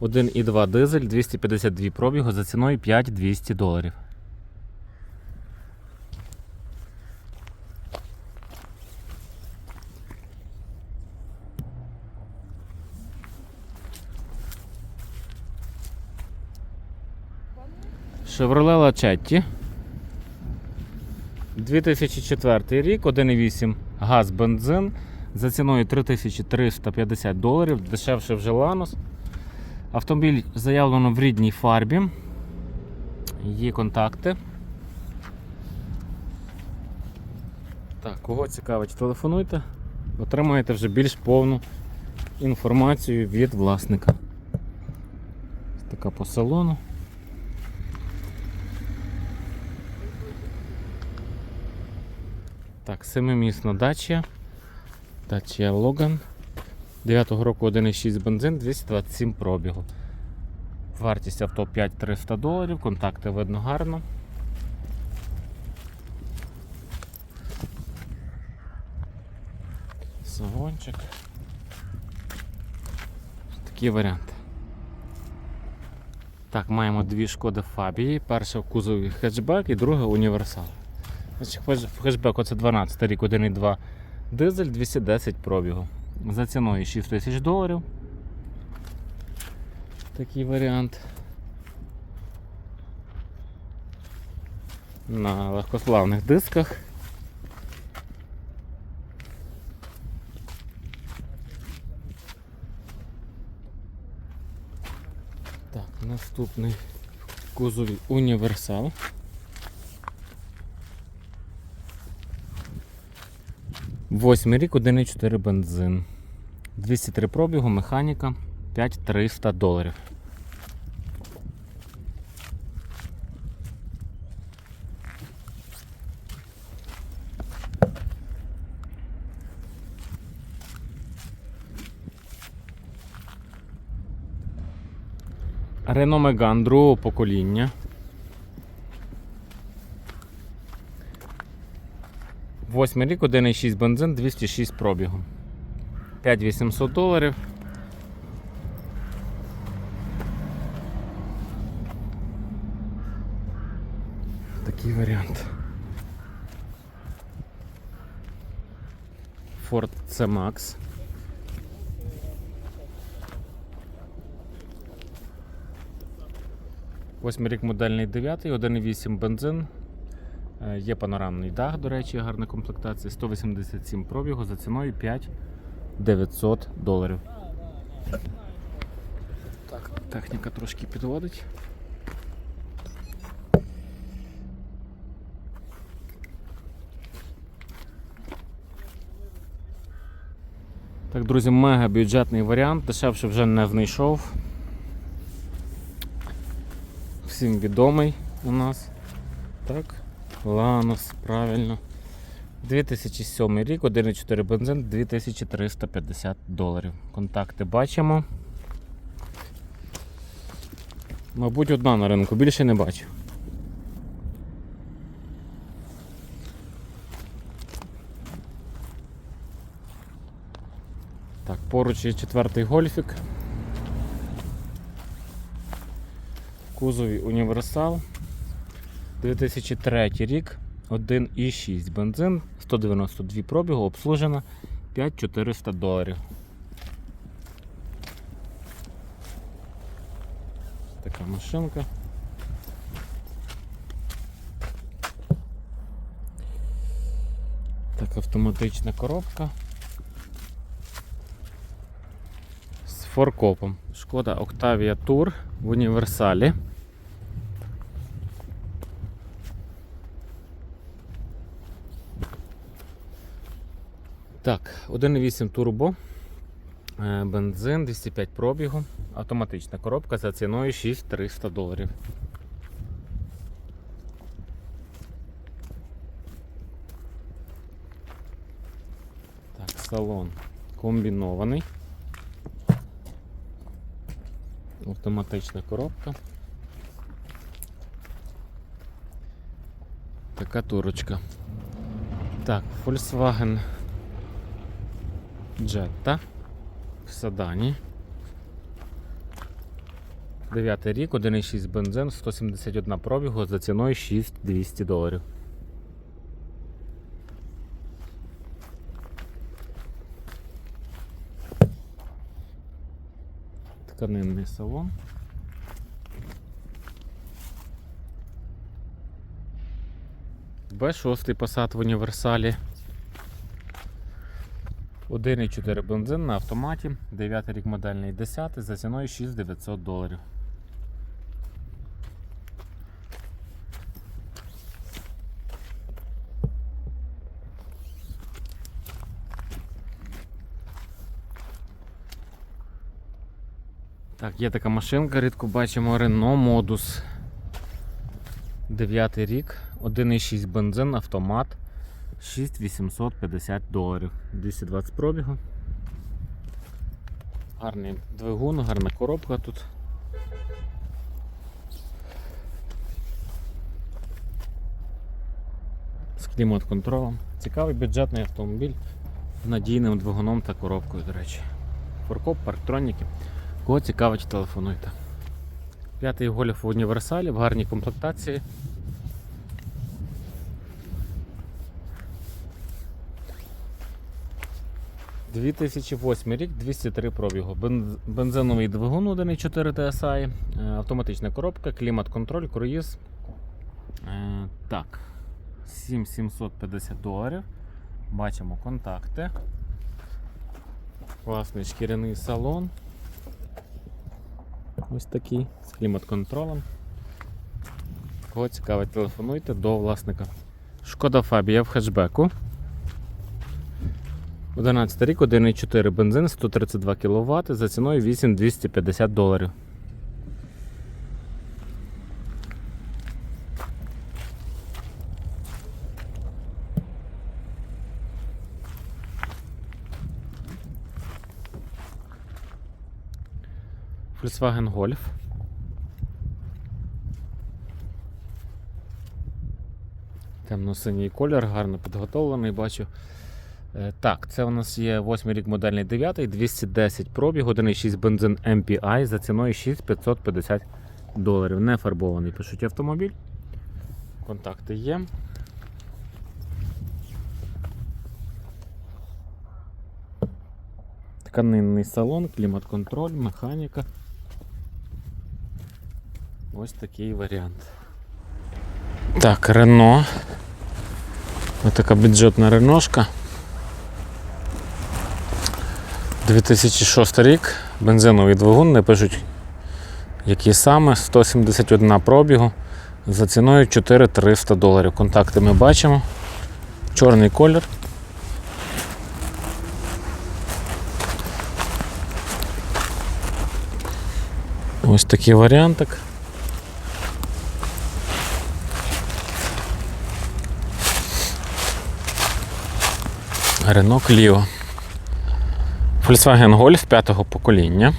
1,2 дизель, 252 пробігу за ціною 5200 доларів. Chevrolet Lachetti. 2004 рік, 1,8 газ бензин за ціною 3350 доларів, дешевше вже Ланос. Автомобіль заявлено в рідній фарбі. Є контакти. Так, кого цікавить, телефонуйте, отримаєте вже більш повну інформацію від власника. Така по салону. Так, семимісна дача. Дача Логан. 9-го року 1,6 бензин, 227 пробігу. Вартість авто 5300 доларів, контакти видно гарно. Салончик. Такий варіант. Так, маємо дві шкоди Фабії. Перша в кузові хетчбек і друга універсал. Хетчбек оце 12 рік, 1,2 дизель, 210 пробігу. За ціною 6 тисяч доларів. Такий варіант. На легкославних дисках. Так, наступний в кузові універсал. Восьмий рік, 1,4 бензин. 203 пробігу, механіка, 5300 доларів. Renault Megane другого покоління. Восьмий рік, 1,6 бензин, 206 пробігу. 5800 доларів. Такий варіант. Ford C-Max. Восьмий рік модельний 9, 1,8 бензин. Е, Є панорамний дах, до речі, гарна комплектація. 187 пробігу за ціною 5 900 доларів. Так, техніка трошки підводить. Так, друзі, мега бюджетний варіант, дешевше вже не знайшов. Всім відомий у нас. Так, Ланос, правильно. 2007 рік, 1,4 бензин, 2350 доларів. Контакти бачимо. Мабуть, одна на ринку, більше не бачу. Так, поруч є четвертий гольфік. В кузові універсал. 2003 рік, 1,6 бензин, 192 пробігу, обслужена 5400 доларів. така машинка. Так, автоматична коробка. З форкопом. Шкода Octavia Tour в універсалі. Так, 1.8 турбо, е, бензин, 205 пробігу, автоматична коробка за ціною 6300 доларів. Так, салон комбінований. Автоматична коробка. Така турочка. Так, Volkswagen Jetta в Садані. 9 рік, 1,6 бензин, 171 пробігу за ціною 6200 доларів. Тканинний салон. Б6 посад в універсалі. 1,4 бензин на автоматі, 9 рік модельний 10 за ціною 6900 доларів. Так, є така машинка, рідко бачимо Renault Modus. 9 рік, 1,6 бензин, автомат. 6850 доларів. 220 пробігу. Гарний двигун, гарна коробка тут. З клімат-контролем. Цікавий бюджетний автомобіль з надійним двигуном та коробкою, до речі. Форкоп, парктроніки. Кого цікавить, телефонуйте. П'ятий гольф в універсалі в гарній комплектації. – 2008 рік, 203 пробігу. Бензиновий двигун 1.4 TSI, е, автоматична коробка, клімат-контроль, круїз. Е, Так, 7750 доларів. Бачимо контакти. Класний шкіряний салон. Ось такий з клімат-контролем. Кого цікавить, телефонуйте до власника. Шкода Фабія в хетчбеку. 11 рік, 1,4 бензин, 132 кВт за ціною 8250 доларів. Volkswagen Golf. Темно-синій колір, гарно підготовлений, бачу. Е, Так, це у нас є 8 рік модельний 9, 210 пробіг, 1,6 бензин MPI за ціною 6550 доларів. Не фарбований, пишуть автомобіль. Контакти є. Тканинний салон, клімат-контроль, механіка. Ось такий варіант. Так, Рено. Ось така бюджетна реношка. 2006 рік, бензиновий двигун, не пишуть, який саме, 171 пробігу за ціною 4300 доларів. Контакти ми бачимо. Чорний колір. Ось такий варіантик. Renault Clio. Volkswagen Golf п'ятого покоління.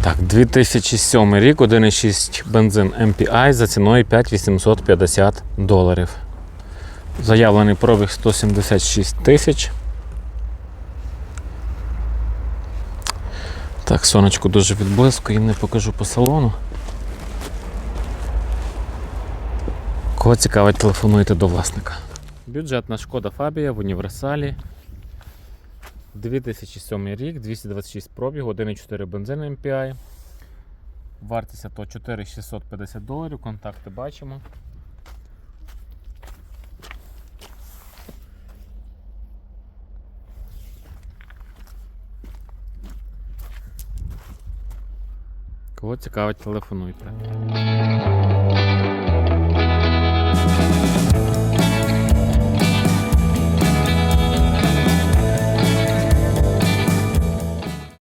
Так, 2007 рік, 1,6 бензин MPI за ціною 5850 доларів. Заявлений пробіг 176 тисяч. Так, сонечко дуже відблискує, не покажу по салону. Кого цікавить, телефонуйте до власника. Бюджетна шкода Фабія в універсалі. 2007 рік, 226 пробігу, 1,4 бензин MPI. Вартість авто 4650 доларів. Контакти бачимо. Кого цікавить, телефонуйте.